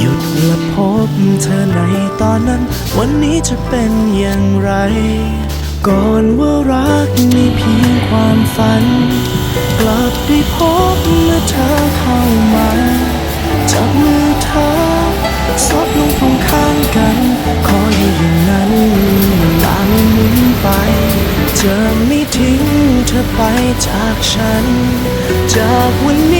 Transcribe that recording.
หยุดและพบเธอในตอนนั้น วันนี้จะเป็นอย่างไร ก่อนว่ารักมีเพียงความฝัน กลับได้พบเมื่อเธอเข้ามาจับมือเธอซบลงตรงข้างกันขออยู่อย่างนั้นตามไม่หมุนไปเจะไม่ทิ้งเธอไปจากฉัน จากวันนี้